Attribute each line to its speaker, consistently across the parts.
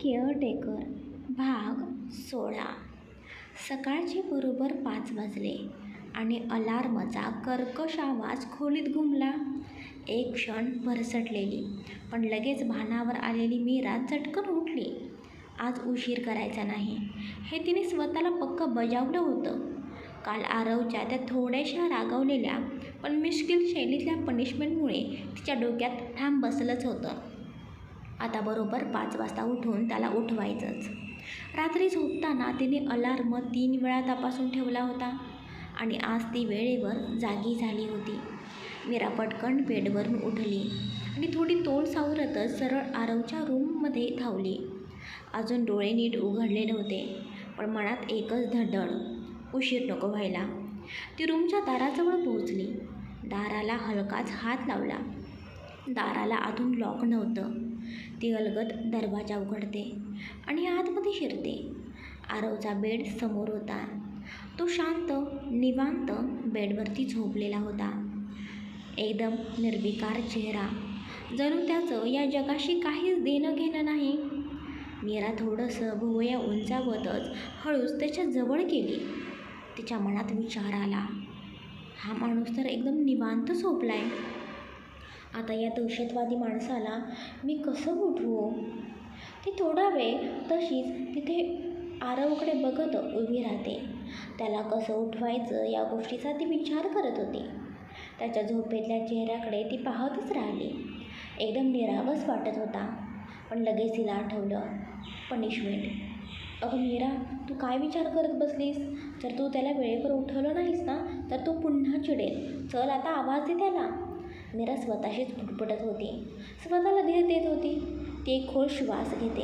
Speaker 1: Caretaker भाग सोळा. सकाळचे बरोबर पाच वाजले आणि अलार्मचा कर्कश आवाज खोलीत घुमला. एक क्षण भरसटलेली पण लगेच भानावर आलेली मीरा चटकन उठली. आज उशीर करायचा नाही हे तिने स्वतःला पक्क बजावलं होतं. काल आरवच्या त्या थोड्याशा रागावलेल्या पण मिश्किल शैलीतल्या पनिशमेंटमुळे तिच्या डोक्यात ठाम बसलंच होतं. आता बरोबर पाच वाजता उठून त्याला उठवायचंच. रात्री झोपताना तिने अलार्म तीन वेळा तपासून ठेवला होता आणि आज ती वेळेवर जागी झाली होती. मीरा पटकन बेडवरून उठली आणि थोडी तोल सावरतच सरळ आरवच्या रूममध्ये धावली. अजून डोळे नीट उघडले नव्हते पण मनात एकच धडधड उशीर नको व्हायला. ती रूमच्या दाराजवळ पोहोचली. दाराला हलकाच हात लावला. दाराला आतून लॉक नव्हतं. ती अलगद दरवाजा उघडते आणि आतमध्ये शिरते. आरवचा बेड समोर होता. तो शांत निवांत बेडवरती झोपलेला होता. एकदम निर्विकार चेहरा. जणू त्याचं या जगाशी काहीच देणं घेणं नाही. मीरा थोडंसं भुवया उंचावतच हळूच त्याच्याजवळ गेली. तिच्या मनात विचार आला. हा माणूस तर एकदम निवांत झोपला आहे आता या दहशतवादी माणसाला मी कसं उठवू? ती थोडा वेळ तशीच तिथे आरवकडे बघत उभी राहते. त्याला कसं उठवायचं या गोष्टीचा ती विचार करत होती. त्याच्या झोपेतल्या चेहऱ्याकडे ती पाहतच राहिली. एकदम निरागस वाटत होता. पण लगेच तिला आठवलं. पनिशमेंट. अगं मीरा तू काय विचार करत बसलीस? जर तू त्याला वेळेवर उठवलं नाहीस ना तर तू पुन्हा चिडेल. चल आता आवाज दे त्याला. मीरा स्वतःशीच फुटफुटत होती. स्वतःला धीर देत होती. ती एक खोल श्वास घेते.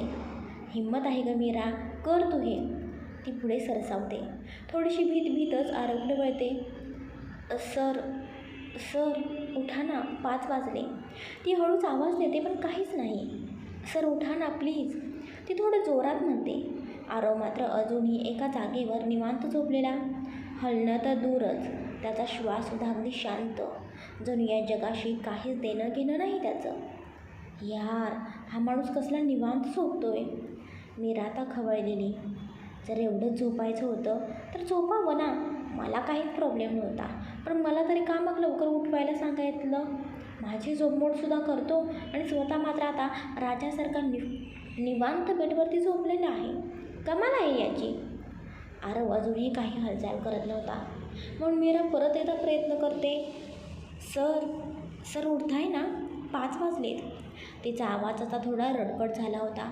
Speaker 1: हिंमत आहे ग मीरा कर तू हे. ती पुढे सरसावते. थोडीशी भीत भीतच आरोग्य वळते. सर सर उठा ना. पाच वाजले. ती हळूच आवाज देते पण काहीच नाही. सर उठा ना प्लीज. ती थोडं जोरात म्हणते. आरव मात्र अजूनही एका जागेवर निवांत झोपलेला. हलणं तर दूरच. त्याचा श्वाससुद्धा अगदी शांत. जणू या जगाशी काहीच देणं घेणं नाही त्याचं. यार हा माणूस कसला निवांत झोपतोय. मी राता खवळलेली. जर एवढंच झोपायचं होतं तर झोपावं ना. मला काहीच प्रॉब्लेम नव्हता. पण मला तरी का मग लवकर उठवायला सांगायतलं माझी झोपमोडसुद्धा करतो आणि स्वतः मात्र आता राजासारखा नि निवांत बेडवरती झोपलेला आहे. कमाल आहे याची. आरव अजूनही काही हालचाल करत नव्हता. म्हणून मीरा परत एकदा प्रयत्न करते. सर सर उठताय ना? पाच वाजलेत. तिचा आवाज आता थोडा रडकट झाला होता.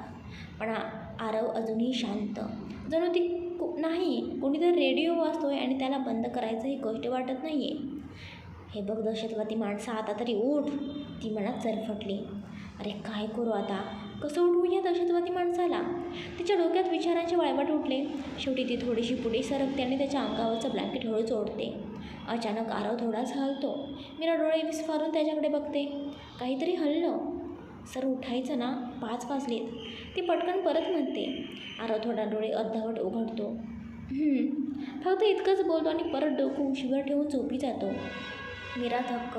Speaker 1: पण आरव अजूनही शांत. जणू ती कु नाही कोणीतरी रेडिओ वाजतोय आणि त्याला बंद करायचं ही गोष्ट वाटत नाही आहे हे बघ दहशतवादी माणसं आता तरी उठ. ती मनात चरफटली. अरे काय करू आता? कसं उठवू या दहशतवादी माणसाला? तिच्या डोक्यात विचारांचे वाळवट उठले. शेवटी ती थोडीशी पुढे सरकते आणि त्याच्या अंगावरचं ब्लँकेट हळूच ओढते. अचानक आरव थोडाच हलतो. मीरा डोळे विस्फारून त्याच्याकडे बघते. काहीतरी हललं. सर उठायचं ना? पाच वाजलेत. ती पटकन परत म्हणते. आरव थोडा डोळे अर्धवट उघडतो. फक्त इतकंच बोलतो आणि परत डोकं उशीवर ठेवून झोपी जातो. मीरा थक्क.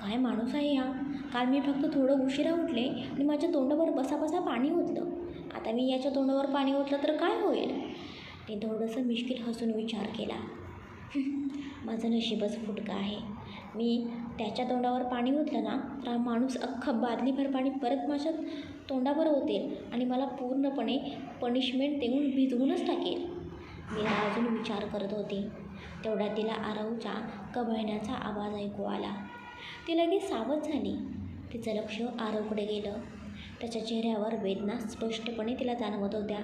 Speaker 1: काय माणूस आहे हा? काल मी फक्त थोडं उशिरा उठले आणि माझ्या तोंडावर बसाबसा पाणी ओतलं. आता मी याच्या तोंडावर पाणी ओतलं तर काय होईल? ते थोडंसं मिश्किल हसून विचार केला. माझं नशीबच फुटकं आहे. मी त्याच्या तोंडावर पाणी ओतलं ना तर हा माणूस अख्खं बादलीभर पाणी परत माझ्या तोंडावर ओतेल आणि मला पूर्णपणे पनिशमेंट देऊन भिजवूनच टाकेल. मी अजून विचार करत होती. तेवढा तिला आरवच्या कबळण्याचा आवाज ऐकू आला. ती लगेच सावध झाली. तिचं लक्ष आरवकडे गेलं. त्याच्या चेहऱ्यावर वेदना स्पष्टपणे तिला जाणवत होत्या.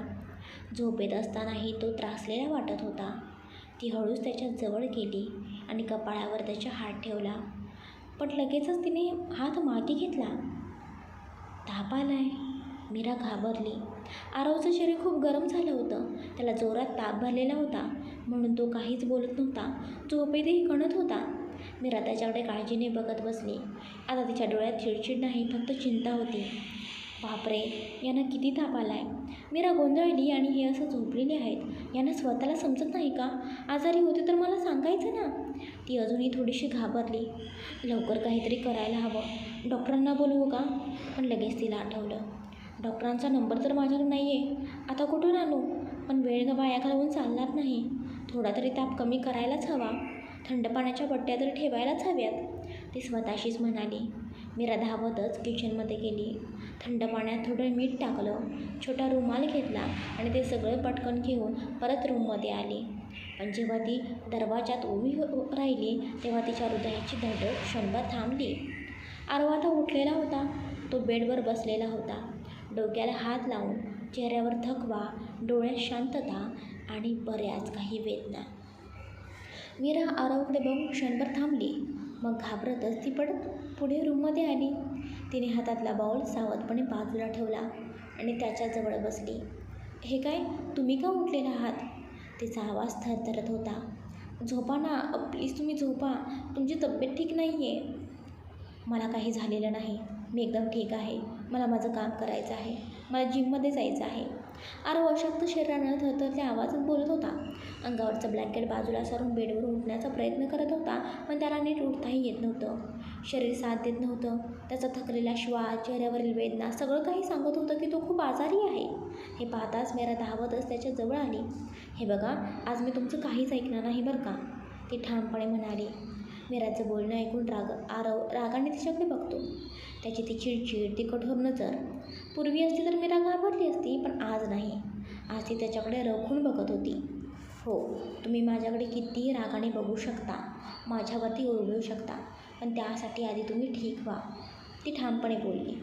Speaker 1: झोपेत असतानाही तो त्रासलेला वाटत होता. ती हळूच त्याच्याजवळ गेली आणि कपाळावर त्याचा हात ठेवला. पण लगेचच तिने हात मागे घेतला. ताप आलाय मीरा घाबरली. आरवचं शरीर खूप गरम झालं होतं. त्याला जोरात ताप भरलेला होता. म्हणून तो काहीच बोलत नव्हता. झोपेतही कणत होता. मीरा त्याच्याकडे काळजीने बघत बसली. आता तिच्या डोळ्यात चिडचिड नाही फक्त चिंता होती. बापरे यांना किती ताप आला आहे मीरा गोंधळली आणि हे असं झोपलेले आहेत. यांना स्वतःला समजत नाही का? आजारी होते तर मला सांगायचं ना? ती अजूनही थोडीशी घाबरली. लवकर काहीतरी करायला हवं. डॉक्टरांना बोलवू का? पण लगेच तिला आठवलं. डॉक्टरांचा नंबर तर माझ्याकडे नाही आहे आता कुठून आणू? पण वेळ वाया घालवून चालणार नाही. थोडा तरी ताप कमी करायलाच हवा. थंड पाण्याच्या बट्ट्या तर ठेवायलाच हव्यात. ती स्वतःशीच म्हणाली मीरा धावतच किचनमध्ये गेली. थंड पाण्यात थोडं मीठ टाकलं छोटा रुमाल घेतला आणि ते सगळं पटकन घेऊन परत रूममध्ये आली. पण जेव्हा ती दरवाजात उभी हो, हो राहिली तेव्हा तिच्या हृदयाची धडक क्षणभर थांबली. आरव उठलेला होता. तो बेडवर बसलेला होता. डोक्याला हात लावून चेहऱ्यावर थकवा डोळ्यात शांतता आणि बऱ्याच काही वेदना. मीरा आरवकडे बघून क्षणभर थांबली. मग घाबरतच ती पडत पुढे रूममध्ये आली. तिने हातातला बाऊल सावधपणे बाजूला ठेवला आणि त्याच्याजवळ बसली. हे काय? तुम्ही का उठलेला आहात? तिचा आवाज थरथरत होता. झोपा ना प्लीज तुम्ही झोपा. तुमची तब्येत ठीक नाही आहे मला काही झालेलं नाही. मी एकदम ठीक आहे. मला माझं काम करायचं आहे. मला जिममध्ये जायचं आहे. आरव अशक्त शरीरानं थरथरल्या आवाजात बोलत होता. अंगावरचं ब्लँकेट बाजूला सारून बेडवर उठण्याचा प्रयत्न करत होता पण त्याला नीट उठताही येत नव्हतं. शरीर साथ देत नव्हतं. त्याचा थकलेला श्वास चेहऱ्यावरील वेदना सगळं काही सांगत होतं की तो खूप आजारी आहे. हे पाहताच मेरा धावतच त्याच्याजवळ आली. हे बघा आज मी तुमचं काहीच ऐकणार नाही बरं का? ती ठामपणे म्हणाली. मेराचं बोलणं ऐकून राग आरव रागाने तिच्याकडे बघतो. त्याची ती चिडचिड ती कठोर नजर पूर्वी असती तर मीरा घाबरली असती पण आज नाही. आज ती त्याच्याकडे रखून बघत होती. हो तुम्ही माझ्याकडे कितीही रागाने बघू शकता माझ्यावरती ओरडू शकता पण त्यासाठी आधी तुम्ही ठीक व्हा. ती ठामपणे बोलली.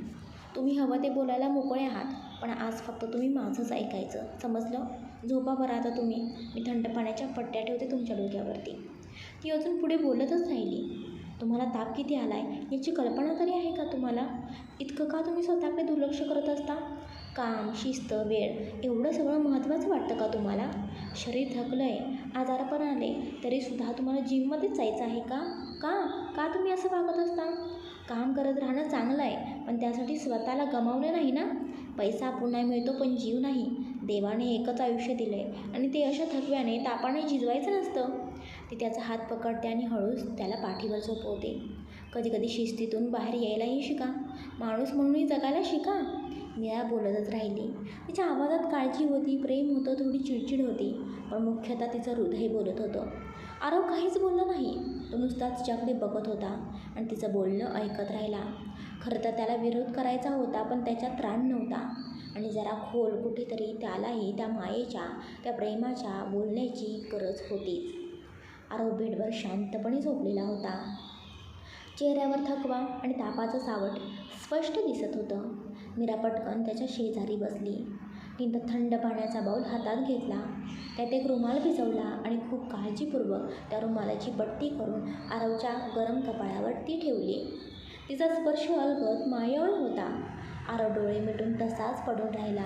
Speaker 1: तुम्ही हवं ते बोलायला मोकळे आहात पण आज फक्त तुम्ही माझंच ऐकायचं. समजलं? झोपा बरं आता तुम्ही. मी थंड पाण्याच्या पट्ट्या ठेवते तुमच्या डोक्यावरती. ती अजून पुढे बोलतच राहिली. तुम्हाला ताप किती आला आहे याची कल्पना तरी आहे का तुम्हाला? इतकं का तुम्ही स्वतःकडे दुर्लक्ष करत असता? काम शिस्त वेळ एवढं सगळं महत्त्वाचं वाटतं का तुम्हाला? शरीर थकलं आहे आजारपण आले तरीसुद्धा तुम्हाला जिममध्येच जायचं आहे का? का? का तुम्ही असं वागत असता? काम करत राहणं चांगलं आहे पण त्यासाठी स्वतःला गमावलं नाही ना? पैसा पुन्हा मिळतो पण जीव नाही. देवाने एकच आयुष्य दिलं आहे आणि ते अशा थकव्याने तापाने झिजवायचं नसतं. ती त्याचा हात पकडते आणि हळूच त्याला पाठीवर झोपवते. कधी कधी शिस्तीतून बाहेर यायलाही शिका. माणूस म्हणूनही जगायला शिका. मीरा बोलतच राहिली. तिच्या आवाजात काळजी होती प्रेम होतं थोडी चिडचिड होती पण मुख्यतः तिचं हृदय बोलत होतं. आरव काहीच बोलला नाही. तो नुसता तिच्याकडे बघत होता आणि तिचं बोलणं ऐकत राहिला. खरं तर त्याला विरोध करायचा होता पण त्याच्यात त्राण नव्हता. आणि जरा खोल कुठेतरी त्यालाही त्या मायेच्या त्या प्रेमाच्या बोलण्याची गरज होतीच. आरव बेडवर शांतपणे झोपलेला होता. चेहऱ्यावर थकवा आणि तापाचं सावट स्पष्ट दिसत होतं. मीरा पटकन त्याच्या शेजारी बसली. तिनं थंड पाण्याचा बाऊल हातात घेतला. त्यात एक रुमाल भिजवला आणि खूप काळजीपूर्वक त्या रुमालाची बट्टी करून आरवच्या गरम कपाळावर ती ठेवली. तिचा स्पर्श अलगद मायळ होता. आरव डोळे मिटून तसाच पडून राहिला.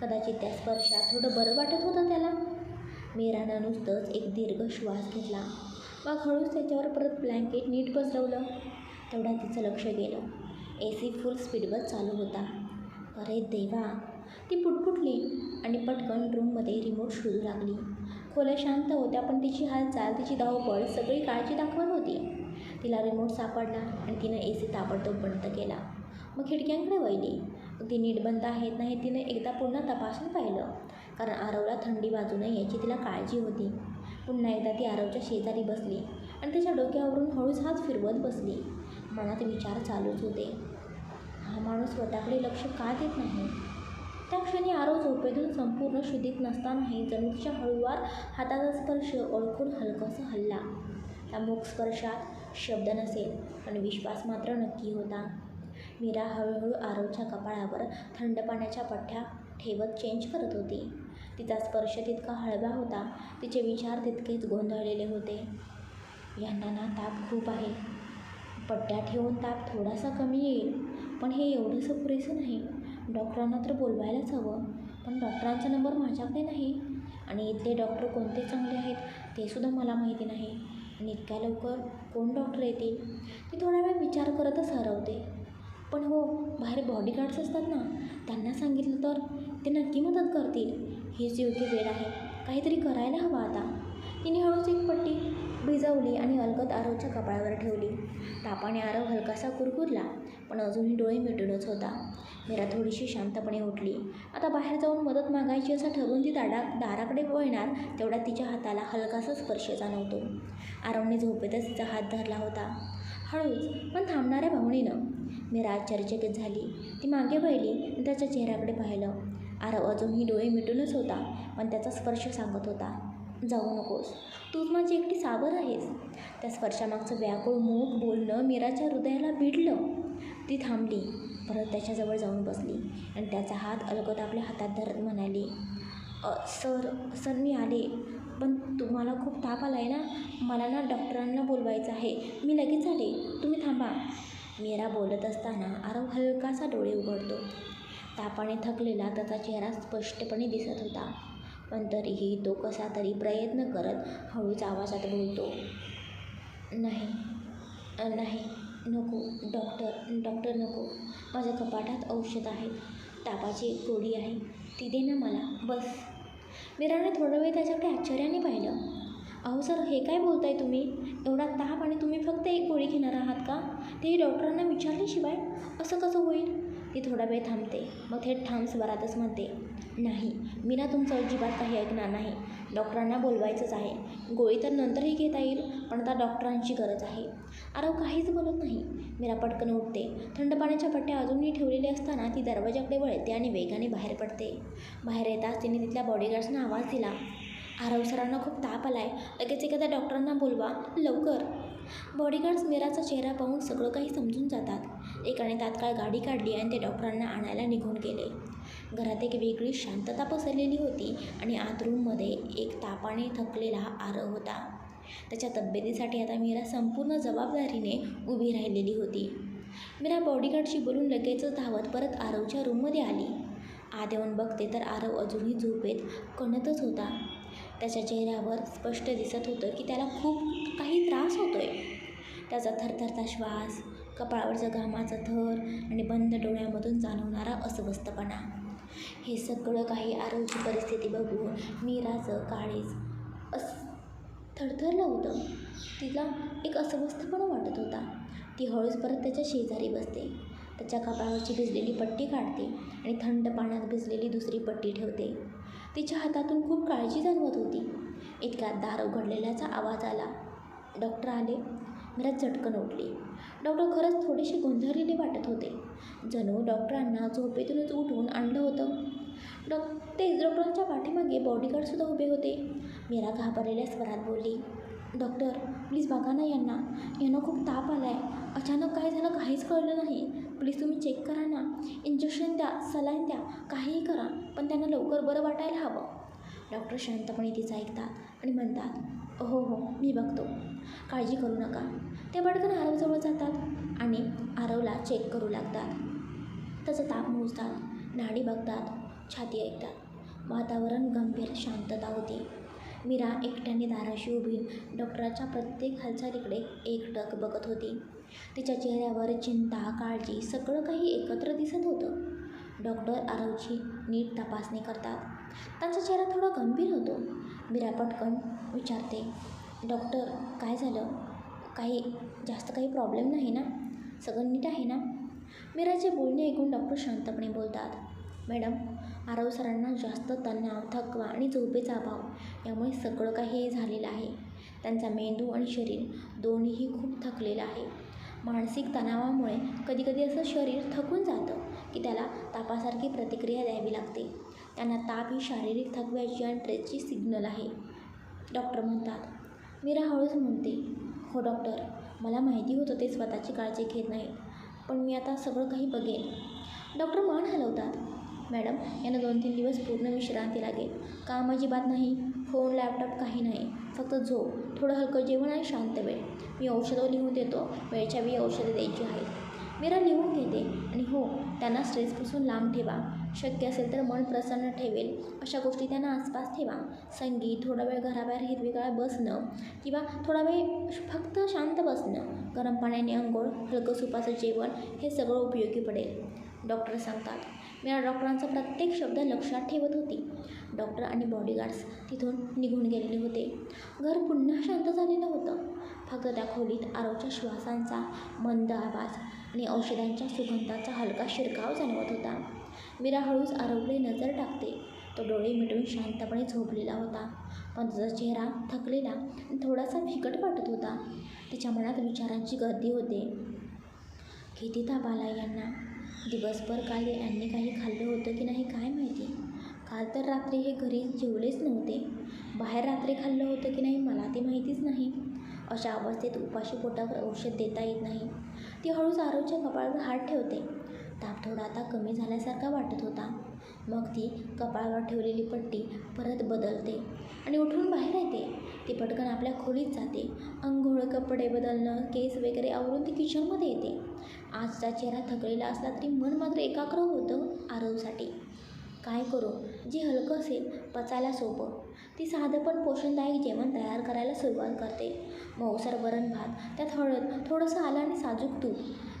Speaker 1: कदाचित त्या स्पर्शात थोडं बरं वाटत होतं त्याला. मीरानं नुसतंच एक दीर्घ श्वास घेतला. मग हळूच त्याच्यावर परत ब्लँकेट नीट पसरवलं. तेवढ्या तिचं लक्ष गेलं. ए सी फुल स्पीडवर चालू होता. अरे देवा ती पुटपुटली आणि पटकन रूममध्ये रिमोट शोधू लागली. खोल्या शांत होत्या पण तिची हालचाल तिची धावपळ सगळी काळजी दाखवत होती. तिला रिमोट सापडला आणि तिनं ए सी ताबडतोब बंद केला. मग खिडक्यांकडे वळली. ती नीट बंद आहेत नाही तिने एकदा पुन्हा तपासून पाहिलं. कारण आरवला थंडी वाजू नये याची तिला काळजी होती. पुन्हा एकदा ती आरवच्या शेजारी बसली आणि त्याच्या डोक्यावरून हळूच हात फिरवत बसली. मनात विचार चालूच होते. हा माणूस स्वतःकडे लक्ष का देत नाही? त्या क्षणी आरव झोपेतून संपूर्ण शुद्धीत नसतानाही जणू तिच्या हळूवार हाताचा स्पर्श ओळखून हलकंसं हल्ला. त्या मुखस्पर्शात शब्द नसेल पण विश्वास मात्र नक्की होता. मीरा हळूहळू आरवच्या कपाळावर थंड पाण्याच्या पठ्ठ्या ठेवत चेंज करत होती. तिचा स्पर्श तितका हळवा होता तिचे विचार तितकेच गोंधळलेले होते. यांना ना ताप खूप आहे. पट्ट्या ठेवून ताप थोडासा कमी येईल. पण हे एवढंसं पुरेसं नाही. डॉक्टरांना तर बोलवायलाच हवं. पण डॉक्टरांचा नंबर माझ्याकडे नाही. आणि इथले डॉक्टर कोणते चांगले आहेत ते सुद्धा मला माहिती नाही. आणि इतक्या लवकर कोण डॉक्टर येतील? ती थोडा वेळ विचार करतच हरवते. पण हो बाहेर बॉडीगार्ड्स असतात ना त्यांना सांगितलं तर ते नक्की मदत करतील. हीच योग्य वेळ आहे. काहीतरी करायला हवं आता. तिने हळूच एक पट्टी भिजवली आणि अलगद आरवच्या कपाळावर ठेवली. तापाने आरव हलकासा कुरकुरला पण अजूनही डोळे मिटूनच होता. मीरा थोडीशी शांतपणे उठली. आता बाहेर जाऊन मदत मागायची असं ठरवून ती दाडा दाराकडे वळणार तेवढा तिच्या हाताला हलकासा स्पर्श जाणवतो. आरवने झोपेतच तिचा हात धरला होता. हळूच पण थांबणाऱ्या भावणीनं मी आश्चर्यचकित झाली. ती मागे वळली आणि त्याच्या चेहऱ्याकडे पाहिलं. आरव अजूनही डोळे मिटूनच होता पण त्याचा स्पर्श सांगत होता. जाऊ नकोस तूच माझी एकटी साबर आहेस. त्या स्पर्शामागचं व्याकुळ मूक बोलणं मीराच्या हृदयाला भिडलं. ती थांबली परत त्याच्याजवळ जाऊन बसली आणि त्याचा हात अलगद आपल्या हातात धरत म्हणाली सर सर मी आले पण तुम्हाला खूप ताप आला आहे ना? मला ना डॉक्टरांना बोलवायचं आहे. मी लगेच आले. तुम्ही थांबा. मीरा बोलत असताना आरव हलकासा डोळे उघडतो. तापाने थकलेला त्याचा चेहरा स्पष्टपणे दिसत होता. पण तरीही तो कसा तरी प्रयत्न करत हळूच आवाजात बोलतो. नाही नाही नको डॉक्टर डॉक्टर नको. माझ्या कपाटात औषध आहे. तापाची एक गोडी आहे. ती दे ना मला बस. मीराने थोडा वेळ त्याच्याकडे आश्चर्याने पाहिलं. अहो सर हे काय बोलताय तुम्ही? एवढा ताप आणि तुम्ही ते एक गोळी घेणार आहात का? तेही डॉक्टरांना विचारल्याशिवाय असं कसं होईल? ती थोडा वेळ थांबते. मग थेट ठाम स्वरातच म्हणते नाही मी ना तुमचं अजिबात काही ऐकणार नाही. डॉक्टरांना बोलवायचंच आहे. गोळी तर नंतरही घेता येईल पण आता डॉक्टरांची गरज आहे. आरव काहीच बोलत नाही. मीरा पटकन उठते. थंड पाण्याच्या पट्ट्या अजूनही ठेवलेल्या असताना ती दरवाजाकडे वळते आणि वेगाने बाहेर पडते. बाहेर येताच तिने तिथल्या बॉडीगार्ड्सना आवाज दिला आरव सरांना खूप ताप आलाय. लगेच एखाद्या डॉक्टरांना बोलवा. लवकर. बॉडीगार्ड्स मीराचा चेहरा पाहून सगळं काही समजून जातात. एकाने तात्काळ गाडी काढली आणि ते डॉक्टरांना आणायला निघून गेले. घरात एक वेगळी शांतता पसरलेली होती आणि आत रूममध्ये एक तापाने थकलेला आरव होता. त्याच्या तब्येतीसाठी आता मीरा संपूर्ण जबाबदारीने उभी राहिलेली होती. मीरा बॉडीगार्डशी बोलून लगेचच धावत परत आरवच्या रूममध्ये आली. आत येऊन बघते तर आरव अजूनही झोपेत कणतच होता. त्याच्या चेहऱ्यावर स्पष्ट दिसत होतं की त्याला खूप काही त्रास होतो आहे त्याचा थरथरता श्वास कपाळावरचं घामाचं थर आणि बंद डोळ्यामधून जाणवणारा अस्वस्थपणा. हे सगळं काही आरोग्य परिस्थिती बघून मीराचं काळीज अस थरथरलं होतं. तिला एक अस्वस्थपणा वाटत होता. ती हळूच परत त्याच्या शेजारी बसते. त्याच्या कपाळावरची भिजलेली पट्टी काढते आणि थंड पाण्यात भिजलेली दुसरी पट्टी ठेवते. तिच्या हातातून खूप काळजी जाणवत होती. इतक्यात दार उघडलेल्याचा आवाज आला. डॉक्टर आले. मीरा चटकन उठली. डॉक्टर खरंच थोडेसे गोंधळलेले वाटत होते. जणू डॉक्टरांना झोपेतूनच उठवून आणलं होतं. डॉक तेच डॉक्टरांच्या पाठीमागे बॉडीगार्डसुद्धा उभे होते. मीरा घाबरलेल्या स्वरात बोलली डॉक्टर प्लीज बघा ना यांना. यांना खूप ताप आला आहे अचानक काय झालं काहीच कळलं नाही. प्लीज तुम्ही चेक करा ना. इंजेक्शन द्या सलाईन द्या काहीही करा पण त्यांना लवकर बरं वाटायला हवं. डॉक्टर शांतपणे तिचं ऐकतात आणि म्हणतात हो हो मी बघतो. काळजी करू नका. ते पटकन आरवजवळ जातात आणि आरवला चेक करू लागतात. त्याचा ताप मोजतात नाडी बघतात छाती ऐकतात. वातावरण गंभीर शांतता होती. मीरा एकट्याने दाराशी उभी डॉक्टराच्या प्रत्येक हालचालीकडे एकटक बघत होती. तिच्या चेहऱ्यावर चिंता काळजी सगळं काही एकत्र दिसत होतं. डॉक्टर आरवची नीट तपासणी करतात. त्यांचा चेहरा थोडा गंभीर होतो. मीरा पटकन विचारते डॉक्टर काय झालं? काही जास्त काही प्रॉब्लेम नाही ना? सगळं नीट आहे ना? मीराचे बोलणे ऐकून डॉक्टर शांतपणे बोलतात मॅडम आरव सरांना जास्त तणाव थकवा आणि झोपेचा अभाव यामुळे सगळं काही झालेलं आहे. त्यांचा मेंदू आणि शरीर दोन्हीही खूप थकलेलं आहे. मानसिक तणावामुळे कधीकधी असं शरीर थकून जातं की त्याला तापासारखी प्रतिक्रिया द्यावी लागते. त्यांना ताप ही शारीरिक थकव्याची आणि ट्रेसची सिग्नल आहे. डॉक्टर म्हणतात मीरा हळूच म्हणते हो डॉक्टर मला माहिती होतं ते स्वतःची काळजी घेत नाही पण मी आता सगळं काही बघेन डॉक्टर मान हलवतात मॅडम यांना दोन तीन दिवस पूर्ण विश्रांती लागेल. काम अजिबात नाही फोन लॅपटॉप काही नाही फक्त झोप. थोडं हलकं जेवण आणि शांत वेळ. मी औषधं लिहून देतो वेळच्या वेळी औषधं द्यायची आहेत. मीरा लिहून घेते आणि हो त्यांना स्ट्रेसपासून लांब ठेवा. शक्य असेल तर मन प्रसन्न ठेवेल. अशा गोष्टी त्यांना आसपास ठेवा. संगीत थोडा वेळ घराबाहेर हिरवीगाळ बसणं किंवा थोडा वेळ फक्त शांत बसणं गरम पाण्याने अंघोळ हलकं सुपाचं जेवण हे सगळं उपयोगी पडेल. डॉक्टर सांगतात मीरा डॉक्टरांचा प्रत्येक शब्द लक्षात ठेवत होती. डॉक्टर आणि बॉडीगार्ड्स तिथून निघून गेलेले होते. घर पुन्हा शांत झालेलं होतं. फक्त त्या खोलीत आरोच्या श्वासांचा मंद आवाज आणि औषधांच्या सुगंधाचा हलका शिरकाव जाणवत होता. मीरा हळूच आरोकडे नजर टाकते. तो डोळे मिटून शांतपणे झोपलेला होता. पण तिचा चेहरा थकलेला आणि थोडासा फिकट वाटत होता. तिच्या मनात विचारांची गर्दी होते. किती ताप आला यांना? दिवसभर काल यांनी काही खाल्लं होतं की नाही काय माहिती? काल तर रात्री हे घरी जेवलेच नव्हते. बाहेर रात्री खाल्लं होतं की नाही मला ते माहितीच नाही. अशा अवस्थेत उपाशी पोटावर औषध देता येत नाही. ती हळूच आरोच्या कपाळावर हात ठेवते. ताप थोडा आता कमी झाल्यासारखा वाटत होता. मग ती कपाळावर ठेवलेली पट्टी परत बदलते आणि उठून बाहेर येते. ती पटकन आपल्या खोलीत जाते. अंघोळ कपडे बदलणं केस वगैरे आवरून ती किचनमध्ये येते. आजचा चेहरा थकलेला असला तरी मन मात्र एकाग्र होतं आरवसाठी. काय करू? जे हलकं असेल पचायला सोपं. ती साधं पण पोषणदायक जेवण तयार करायला सुरुवात करते. मऊसर वरण भात त्यात हळद थोडंसं आलं आणि साजूक तूप.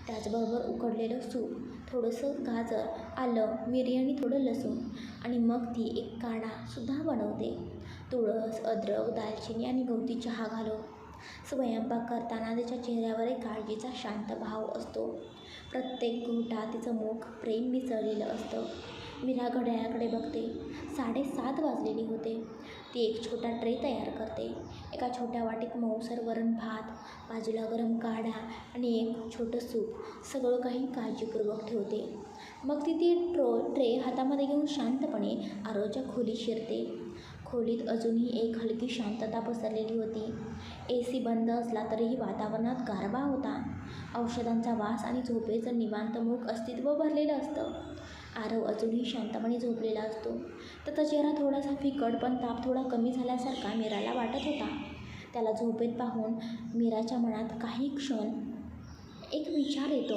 Speaker 1: त्याचबरोबर उकडलेलं सूप थोडंसं गाजर आलं मिरी आणि थोडं लसूण. आणि मग ती एक काढासुद्धा बनवते. तुळस अद्रक दालचिनी आणि गवती चहा घालून स्वयंपाक करताना तिच्या चेहऱ्यावर एक काळजीचा शांत भाव असतो. प्रत्येक घोटात तिचं मुख प्रेम मिसळलेलं असतं. मीरा घड्याळाकडे बघते. साडेसात वाजलेली होते. ती एक छोटा ट्रे तयार करते. एका छोट्या वाटीत मऊसर वरण भात बाजूला गरम काढा आणि एक छोटं सूप. सगळं काही काळजीपूर्वक ठेवते. मग ती ती ट्रो ट्रे हातामध्ये घेऊन शांतपणे आरोच्या खोलीत शिरते. खोलीत अजूनही एक हलकी शांतता पसरलेली होती. ए सी बंद असला तरीही वातावरणात गारवा होता. औषधांचा वास आणि झोपेचं निवांत मुख अस्तित्व भरलेलं असतं. आरव अजूनही शांतपणे झोपलेला असतो. त्याचा चेहरा थोडासा फिकट पण ताप थोडा कमी झाल्यासारखा मीराला वाटत होता. त्याला झोपेत पाहून मीराच्या मनात काही क्षण एक विचार येतो.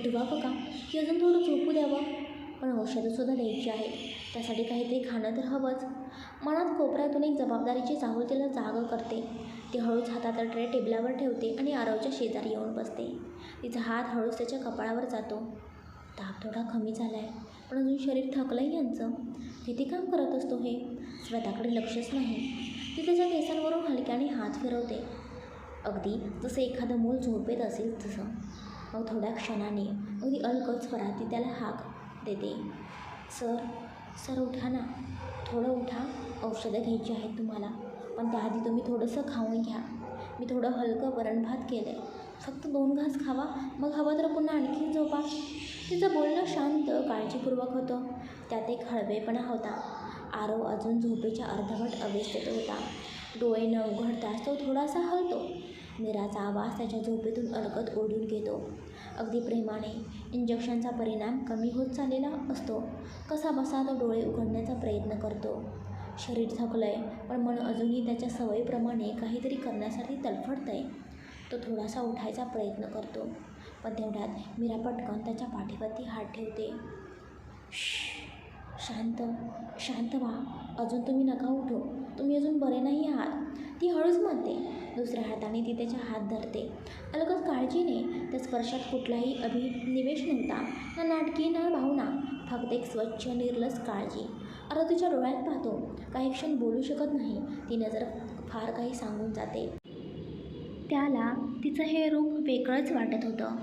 Speaker 1: उठवावं का की अजून थोडं झोपू द्यावं. पण औषधंसुद्धा द्यायची आहेत. त्यासाठी काहीतरी खाणं तर हवंच. मनात कोपऱ्यातून एक जबाबदारीची चाहूल तिला जागं करते. ती हळूच हातात ट्रे टेबलावर ठेवते आणि आरवच्या शेजारी येऊन बसते. तिचा हात हळूच त्याच्या कपाळावर जातो. ताप थोडा कमी झाला आहे पण अजून शरीर थकलंही यांचं. किती काम करत असतो हे? स्वतःकडे लक्षच नाही. ती त्याच्या केसांवरून हलक्याने हात फिरवते. अगदी जसं एखादं मूल झोपेत असेल तसं. मग थोड्या क्षणाने अगदी अलकच स्वरात ती त्याला हाक देते. सर सर उठा ना. थोडं उठा. औषधं घ्यायची आहेत तुम्हाला. पण त्याआधी तुम्ही थोडंसं खाऊन घ्या. मी थोडं हलकं वरण भात केलं आहे फक्त दोन घास खावा. मग हवं तर पुन्हा आणखी झोपा. तिचं बोलणं शांत काळजीपूर्वक होतं. त्यात एक हळवेपणा होता. आरव अजून झोपेच्या अर्धवट अवस्थेत होता. डोळे न उघडताच तो थोडासा हलतो. मीराचा आवाज त्याच्या झोपेतून अडकत ओढून घेतो. अगदी प्रेमाने इंजेक्शनचा परिणाम कमी होत चाललेला असतो. कसा बसा तो डोळे उघडण्याचा प्रयत्न करतो. शरीर थकलं आहे पण मन अजूनही त्याच्या सवयीप्रमाणे काहीतरी करण्यासाठी तडफडतं आहे तो थोडासा उठायचा प्रयत्न करतो पण तेवढ्यात मीरा पटकन त्याच्या पाठीवरती हात ठेवते. शांत शांत व्हा. अजून तुम्ही नका उठो. तुम्ही अजून बरे नाही आहात. ती हळूच म्हणते. दुसऱ्या हाताने ती त्याच्या हात धरते. अलगद काळजीने त्या स्पर्शात कुठलाही अभिनिवेश नव्हता. ना नाटकी ना भावना. फक्त एक स्वच्छ निर्लस काळजी. आता तिच्या डोळ्यात पाहतो. काही क्षण बोलू शकत नाही. ती नजर फार काही सांगून जाते. त्याला तिचं हे रूप वेगळंच वाटत होतं.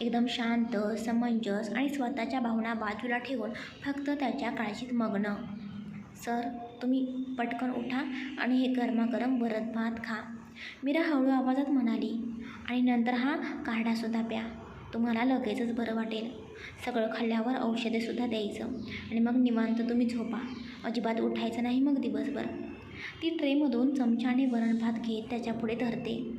Speaker 1: एकदम शांत समंजस आणि स्वतःच्या भावना बाजूला ठेवून फक्त त्याच्या काळजीत मग्न. सर तुम्ही पटकन उठा आणि हे गरमागरम वरद भात खा. मीरा हळू आवाजात म्हणाली. आणि नंतर हा काढासुद्धा प्या. तुम्हाला लगेचच बरं वाटेल. सगळं खाल्ल्यावर औषधेसुद्धा द्यायचं. आणि मग निवांत तुम्ही झोपा. अजिबात उठायचं नाही मग दिवसभर. ती ट्रेमधून चमच्याने वरण भात घेत त्याच्यापुढे धरते.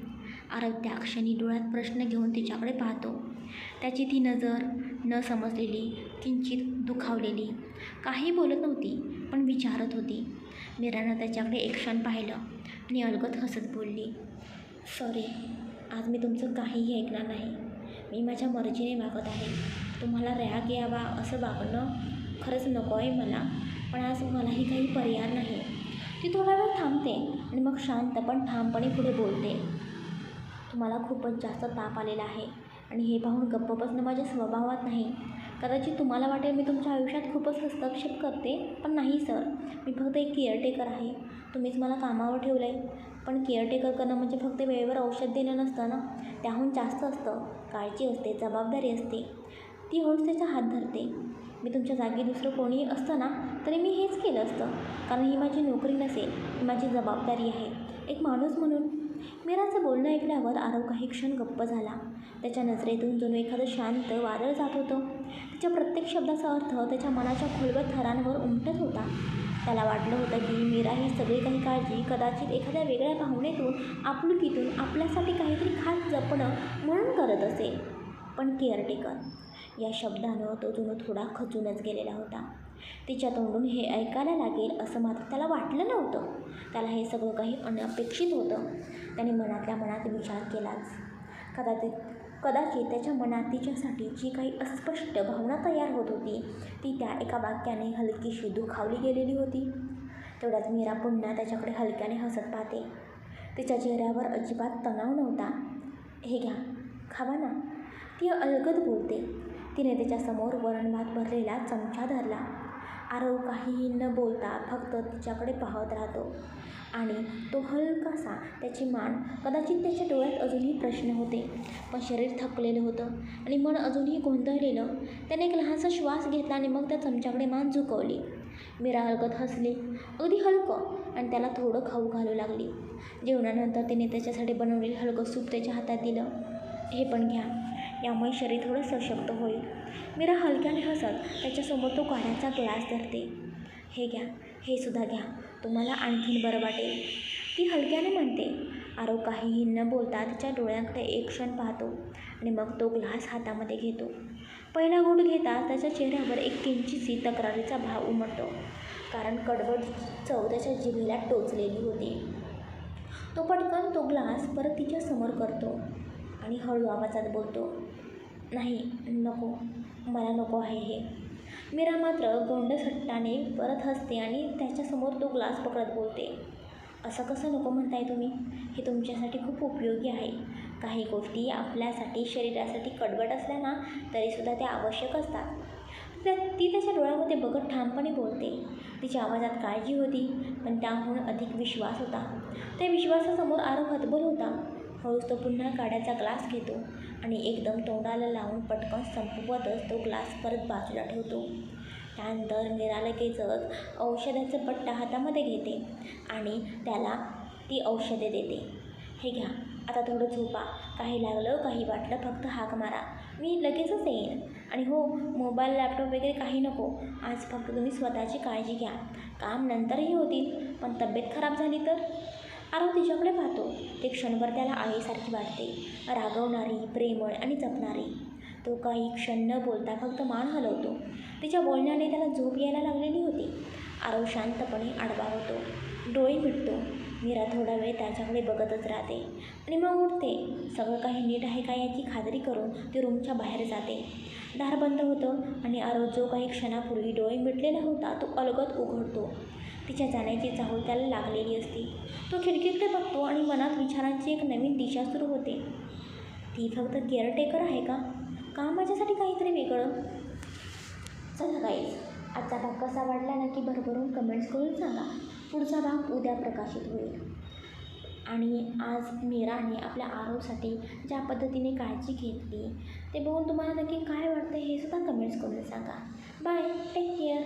Speaker 1: आरव त्या क्षणी डोळ्यात प्रश्न घेऊन तिच्याकडे पाहतो. त्याची ती नजर न समजलेली किंचित दुखावलेली. काही बोलत नव्हती पण विचारत होती. मीरानं त्याच्याकडे एक क्षण पाहिलं. आणि अलगत हसत बोलली सॉरी आज मी तुमचं काहीही ऐकणार नाही. मी माझ्या मर्जीने वागत आहे. तुम्हाला रॅग यावा असं वागणं खरंच नको आहे मला. पण आज मलाही काही पर्याय नाही. ती थोडा वेळ थांबते आणि मग शांत पण ठामपणे पुढे बोलते. तुम्हाला खूपच जास्त ताप आलेला आहे आणि हे पाहून गप्प बसणं माझ्या स्वभावात नाही. कदाचित तुम्हाला वाटेल मी तुमच्या आयुष्यात खूपच हस्तक्षेप करते पण नाही सर. मी फक्त एक केअरटेकर आहे. तुम्हीच मला कामावर ठेवलं आहे पण केअरटेकर करणं म्हणजे फक्त वेळेवर औषध देणं नसतं ना? त्याहून जास्त असतं. काळजी असते जबाबदारी असते. ती हळूच त्याचा हात धरते. मी तुमच्या जागी दुसरं कोणीही असतं ना तरी मी हेच केलं असतं. कारण ही माझी नोकरी नसेल ही माझी जबाबदारी आहे. एक माणूस म्हणून. मीराचं बोलणं ऐकल्यावर आरव काही क्षण गप्प झाला. त्याच्या नजरेतून जणू एखादं शांत वादळ जात होतं. त्याच्या प्रत्येक शब्दाचा अर्थ त्याच्या मनाच्या खोलवर थरांवर उमटत होता. त्याला वाटलं होतं की मीरा ही सगळी काही काळजी कदाचित एखाद्या वेगळ्या भावनेतून आपुलकीतून आपल्यासाठी काहीतरी खास जपणं म्हणून करत असेल. पण केअरटेकर या शब्दानं तो जुनं थोडा खचूनच गेलेला होता. तिच्या तोंडून हे ऐकायला लागेल असं मात्र त्याला वाटलं नव्हतं. त्याला हे सगळं काही अनपेक्षित होतं. त्याने मनातल्या मनात विचार केलाच. कदाचित कदाचित त्याच्या मनात तिच्यासाठी जी काही अस्पष्ट भावना तयार होत होती ती त्या एका वाक्याने हलकीशी दुखावली गेलेली होती. तेवढ्यात मीरा पुन्हा त्याच्याकडे हलक्याने हसत पाहते. तिच्या चेहऱ्यावर अजिबात तणाव नव्हता. हे घ्या खावा ना ती अलगद बोलते. तिने त्याच्यासमोर वरण भात भरलेला चमचा धरला. आरव काहीही न बोलता फक्त तिच्याकडे पाहत राहतो. आणि तो हलकासा त्याची मान कदाचित त्याच्या डोळ्यात अजूनही प्रश्न होते. पण शरीर थकलेलं होतं आणि मन अजूनही गोंधळलेलं. त्याने एक लहानसा श्वास घेतला आणि मग त्या चमच्याकडे मान झुकवली. मीरा हलकत हसली. अगदी हलकं. आणि त्याला थोडं खाऊ घालू लागली. जेवणानंतर तिने त्याच्यासाठी बनवलेलं हलकं सूप त्याच्या हातात दिलं. हे पण घ्या. यामुळे शरीर थोडं सशक्त होईल. मीरा हलक्याने हसत त्याच्यासमोर तो काढ्याचा ग्लास धरते. हे घ्या हे सुद्धा घ्या तुम्हाला आणखीन बरं वाटेल. ती हलक्याने म्हणते आरो काहीही न बोलता तिच्या डोळ्यांकडे एक क्षण पाहतो आणि मग तो ग्लास हातामध्ये घेतो. पहिला घोट घेता त्याच्या चेहऱ्यावर एक किंचितशी तक्रारीचा भाव उमटतो कारण कडवट चव त्याच्या जिभेला टोचलेली होती. तो पटकन तो ग्लास परत तिच्या समोर करतो आणि हळू आवाजात बोलतो नाही नको. मला नको आहे हे. मीरा मात्र गोंडसट्टाने परत हसते आणि त्याच्यासमोर तो ग्लास पकडत बोलते. असं कसं नको म्हणताय तुम्ही? हे तुमच्यासाठी खूप उपयोगी आहे. काही गोष्टी आपल्यासाठी शरीरासाठी कडवट असल्या ना तरीसुद्धा त्या आवश्यक असतात. त्या ती त्याच्या डोळ्यामध्ये बघत ठामपणे बोलते. तिच्या आवाजात काळजी होती पण त्याहून अधिक विश्वास होता. त्या विश्वासासमोर आरोप हतबल होता. हळूच तो पुन्हा काड्याचा ग्लास घेतो. आणि एकदम तोंडाला लावून पटकन संपवतच तो ग्लास परत बाजूला ठेवतो. त्यानंतर मीरा लगेचच औषधाचं पट्टा हातामध्ये घेते आणि त्याला ती औषधे देते. हे घ्या आता थोडं झोपा. काही लागलं काही वाटलं फक्त हाक मारा. मी लगेचच येईन. आणि हो मोबाईल लॅपटॉप वगैरे काही नको. आज फक्त तुम्ही स्वतःची काळजी घ्या. काम नंतरही होतील. पण तब्येत खराब झाली तर? आरव तिच्याकडे पाहतो. ते क्षणभर त्याला आईसारखी वाटते. रागवणारी प्रेमळ आणि जपणारी. तो काही क्षण न बोलता फक्त मान हलवतो. तिच्या बोलण्याने त्याला झोप यायला लागलेली होती. आरव शांतपणे आडवा होतो. डोळे मिटतो मीरा थोडा वेळ त्याच्याकडे बघतच राहते. आणि मग उठते. सगळं काही नीट आहे का याची खात्री करून ती रूमच्या बाहेर जाते. दार बंद होतं आणि आरव जो काही क्षणापूर्वी डोळे मिटलेला होता तो अलगद उघडतो. तिच्या जाण्याची चाहूल त्याला लागलेली असते. तो खिडकीकडे बघतो आणि मनात विचारांची एक नवीन दिशा सुरू होते. ती फक्त केअरटेकर आहे का? का माझ्यासाठी काहीतरी वेगळं? चला गाईज आजचा भाग कसा वाटला नक्की भरभरून कमेंट्स करून सांगा. पुढचा भाग उद्या प्रकाशित होईल. आणि आज मीराने आपल्या आरोसाठी ज्या पद्धतीने काळजी घेतली ते बघून तुम्हाला नक्की काय वाटतं हे सुद्धा कमेंट्स करून सांगा. Bye take care